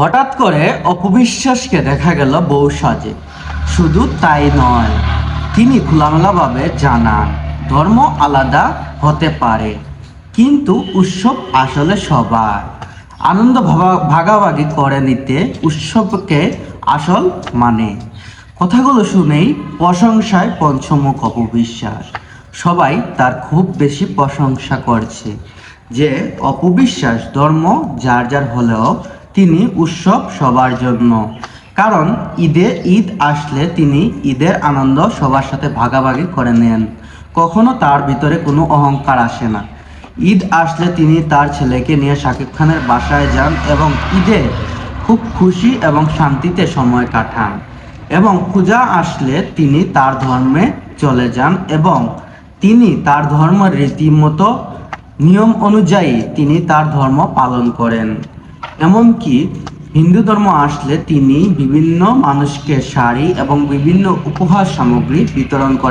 হঠাৎ করে অপবিশ্বাসকে দেখা গেল বউ সাজে। শুধু তাই নয়, তিনি খোলামেলাভাবে জানান ধর্ম আলাদা হতে পারে, কিন্তু উৎসব আসলে সবার। আনন্দ ভাগাভাগি করে নিতে উৎসবকে আসল মানে। কথাগুলো শুনেই প্রশংসায় পঞ্চমুখ অপবিশ্বাস। সবাই তার খুব বেশি প্রশংসা করছে যে, অপবিশ্বাস ধর্ম যার যার হলেও তিনি উৎসব সবার জন্য। কারণ ঈদে ঈদ আসলে তিনি ঈদের আনন্দ সবার সাথে ভাগাভাগি করে নেন। কখনো তার ভিতরে কোনো অহংকার আসে না। ঈদ আসলে তিনি তার ছেলেকে নিয়ে শাকিব খানের বাসায় যান এবং ঈদে খুব খুশি এবং শান্তিতে সময় কাটান। এবং পূজা আসলে তিনি তার ধর্মে চলে যান এবং তিনি তার ধর্মের রীতিমতো নিয়ম অনুযায়ী তিনি তার ধর্ম পালন করেন। এমনকি হিন্দু ধর্ম আসলে তিনি বিভিন্ন মানুষকে শাড়ি এবং বিভিন্ন উপহার সামগ্রী বিতরণ করেন।